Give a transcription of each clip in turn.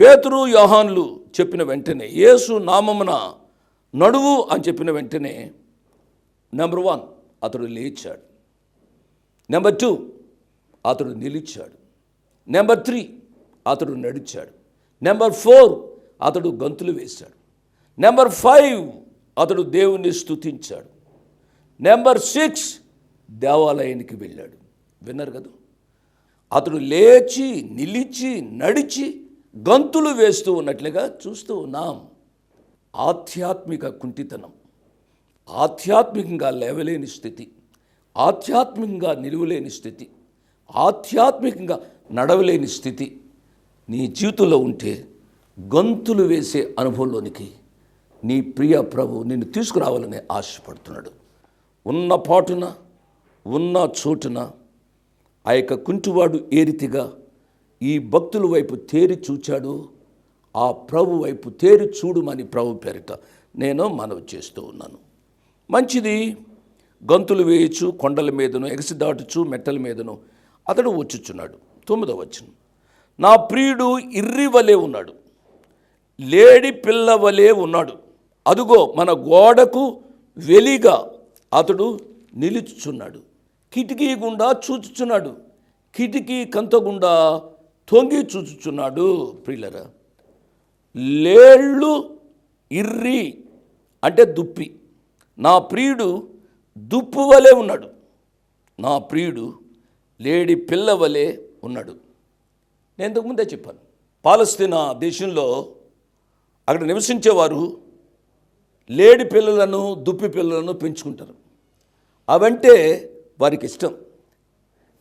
పేతురు యోహాన్లు చెప్పిన వెంటనే యేసు నామమున నడువు అని చెప్పిన వెంటనే నెంబర్ వన్ అతడు లేచాడు. నెంబర్ టూ అతడు నిలిచాడు. నెంబర్ త్రీ అతడు నడిచాడు. నెంబర్ ఫోర్ అతడు గంతులు వేశాడు. నెంబర్ ఫైవ్ అతడు దేవుణ్ణి స్తుతించాడు. నెంబర్ సిక్స్ దేవాలయానికి వెళ్ళాడు. విన్నారు కదా? అతడు లేచి నిలిచి నడిచి గంతులు వేస్తూ ఉన్నట్లుగా చూస్తూ ఉన్నాం. ఆధ్యాత్మిక కుంటితనం. ఆధ్యాత్మికంగా లేవలేని స్థితి. ఆధ్యాత్మికంగా నిలువలేని స్థితి. ఆధ్యాత్మికంగా నడవలేని స్థితి. నీ జీవితంలో ఉంటే గంతులు వేసే అనుభవంలోనికి నీ ప్రియ ప్రభు నిన్ను తీసుకురావాలని ఆశపడుతున్నాడు. ఉన్న పాటున ఉన్న చోటున ఆ యొక్క కుంటివాడు ఏ రీతిగా ఈ భక్తుల వైపు తేరి చూచాడు ఆ ప్రభు వైపు తేరి చూడుమని ప్రభు పేరిట నేను మనవి చేస్తూ ఉన్నాను. మంచిది గంతులు వేయచ్చు కొండల మీదను ఎగసి దాటుచు మెట్టల మీదను. అతడు వచ్చుచున్నాడు. తొమ్మిదవ వచ్చిన నా ప్రియుడు ఇర్రి వలే ఉన్నాడు. లేడి పిల్ల వలే ఉన్నాడు. అదుగో మన గోడకు వెలిగా అతడు నిలుచుచున్నాడు. కిటికీ గుండా చూచుచున్నాడు. కిటికీ కంత గుండా తొంగి చూచుచున్నాడు ప్రియులరా. లేళ్ళు ఇర్రి అంటే దుప్పి. నా ప్రియుడు దుప్పు వలె ఉన్నాడు. నా ప్రియుడు లేడి పిల్ల వలె ఉన్నాడు. నేను ఇంతకుముందే చెప్పాను. పాలస్తీనా దేశంలో అక్కడ నివసించేవారు లేడి పిల్లలను దుప్పి పిల్లలను పెంచుకుంటారు. అవంటే వారికి ఇష్టం.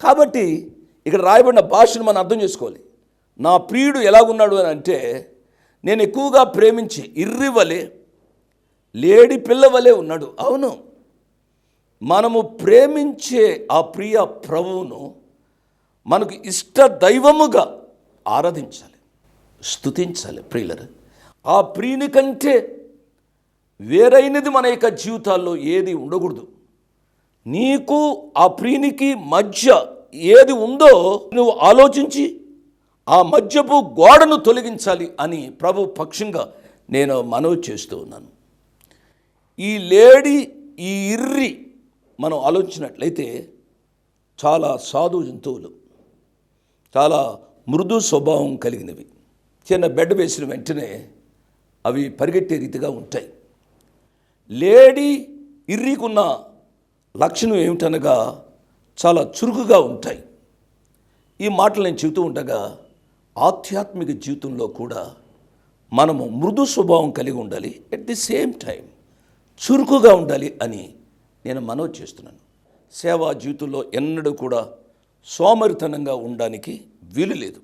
కాబట్టి ఇక్కడ రాయబడిన భాషను మనం అర్థం చేసుకోవాలి. నా ప్రియుడు ఎలాగున్నాడు అని అంటే నేను ఎక్కువగా ప్రేమించి ఇర్రివలే లేడి పిల్లవలే ఉన్నాడు. అవును. మనము ప్రేమించే ఆ ప్రియ ప్రభువును మనకు ఇష్ట దైవముగా ఆరాధించాలి స్తుతించాలి ప్రియులరు. ఆ ప్రియుని కంటే వేరైనది మన యొక్క జీవితాల్లో ఏది ఉండకూడదు. నీకు ఆ ప్రియునికి మధ్య ఏది ఉందో నువ్వు ఆలోచించి ఆ మధ్యపు గోడను తొలగించాలి అని ప్రభు పక్షంగా నేను మనవి చేస్తూ ఉన్నాను. ఈ లేడీ ఈ ఇర్రి మనం ఆలోచించినట్లయితే చాలా సాధు జంతువులు చాలా మృదు స్వభావం కలిగినవి. చిన్న బెడ్ వేసిన వెంటనే అవి పరిగెట్టే రీతిగా ఉంటాయి. లేడీ ఇర్రికున్న లక్షణం ఏమిటనగా చాలా చురుకుగా ఉంటాయి. ఈ మాటలు నేను చెబుతూ ఉండగా ఆధ్యాత్మిక జీవితంలో కూడా మనము మృదు స్వభావం కలిగి ఉండాలి. ఎట్ ది సేమ్ టైం చురుకుగా ఉండాలి అని నేను మనవి చేస్తున్నాను. సేవా జీవితంలో ఎన్నడూ కూడా సోమరితనంగా ఉండడానికి వీలు లేదు.